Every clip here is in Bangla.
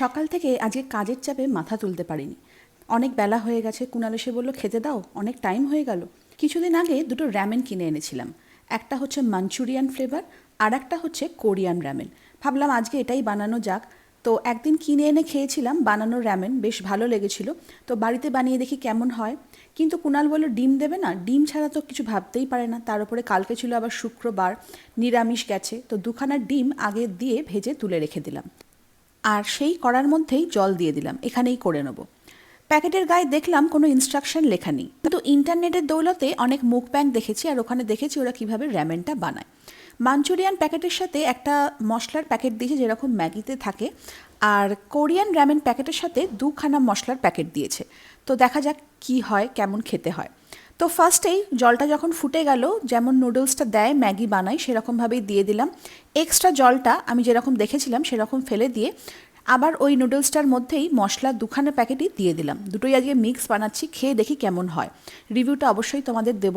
সকাল থেকে আজকে কাজের চাপে মাথা তুলতে পারিনি। অনেক বেলা হয়ে গেছে কুণাল এসে বলল, খেতে দাও, অনেক টাইম হয়ে গেল। কিছুদিন আগে দুটো র্যামেন কিনে এনেছিলাম। একটা হচ্ছে মাঞ্চুরিয়ান ফ্লেভার আর একটা হচ্ছে কোরিয়ান র্যামেন ভাবলাম আজকে এটাই বানানো যাক। তো একদিন কিনে এনে খেয়েছিলাম, বানানো র্যামেন বেশ ভালো লেগেছিল। তো বাড়িতে বানিয়ে দেখি কেমন হয়। কিন্তু কুণাল বলল, ডিম দেবে না? ডিম ছাড়া তো কিছু ভাবতেই পারে না। তার উপরে কালকে ছিল আবার শুক্রবার, নিরামিষ গেছে। তো দুখানা ডিম আগে দিয়ে ভেজে তুলে রেখে দিলাম। আর সেই করার মধ্যেই জল দিয়ে দিলাম, এখানেই করে নেব। প্যাকেটের গায়ে দেখলাম কোনো ইনস্ট্রাকশন লেখা নেই। কিন্তু ইন্টারনেটের দৌলতে অনেক মুখ ব্যাংক দেখেছি আর ওখানে দেখেছি ওরা কীভাবে র্যামেনটা বানায়। মাঞ্চুরিয়ান প্যাকেটের সাথে একটা মশলার প্যাকেট দিয়েছে যেরকম ম্যাগিতে থাকে, আর কোরিয়ান র্যামেন প্যাকেটের সাথে দুখানা মশলার প্যাকেট দিয়েছে। তো দেখা যাক কি হয়, কেমন খেতে হয়। তো ফার্স্টেই জলটা যখন ফুটে গেল, যেমন নুডলসটা দেয়, ম্যাগি বানায়, সেরকমভাবেই দিয়ে দিলাম। এক্সট্রা জলটা আমি যেরকম দেখেছিলাম, সেরকম ফেলে দিয়ে আবার ওই নুডলসটার মধ্যেই মশলা দুখানা প্যাকেটই দিয়ে দিলাম। দুটোই আজকে মিক্স বানাচ্ছি, খেয়ে দেখি কেমন হয়। রিভিউটা অবশ্যই তোমাদের দেব।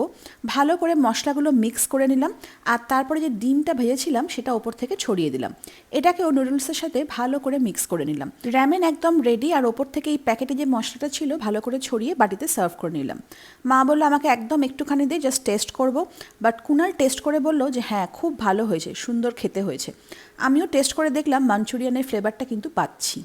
ভালো করে মশলাগুলো মিক্স করে নিলাম আর তারপরে যে ডিমটা ভেজেছিলাম সেটা ওপর থেকে ছড়িয়ে দিলাম। এটাকে ও নুডলসের সাথে ভালো করে মিক্স করে নিলাম। র্যামেন একদম রেডি আর ওপর থেকে এই প্যাকেটে যে মশলাটা ছিল ভালো করে ছড়িয়ে বাটিতে সার্ভ করে নিলাম। মা বলল, আমাকে একদম একটুখানি দিয়ে জাস্ট টেস্ট করব। বাট কুনাল টেস্ট করে বলল যে হ্যাঁ খুব ভালো হয়েছে, সুন্দর খেতে হয়েছে। আমিও টেস্ট করে দেখলাম মাঞ্চুরিয়ানের ফ্লেভারটা কিন্তু পাচ্ছি।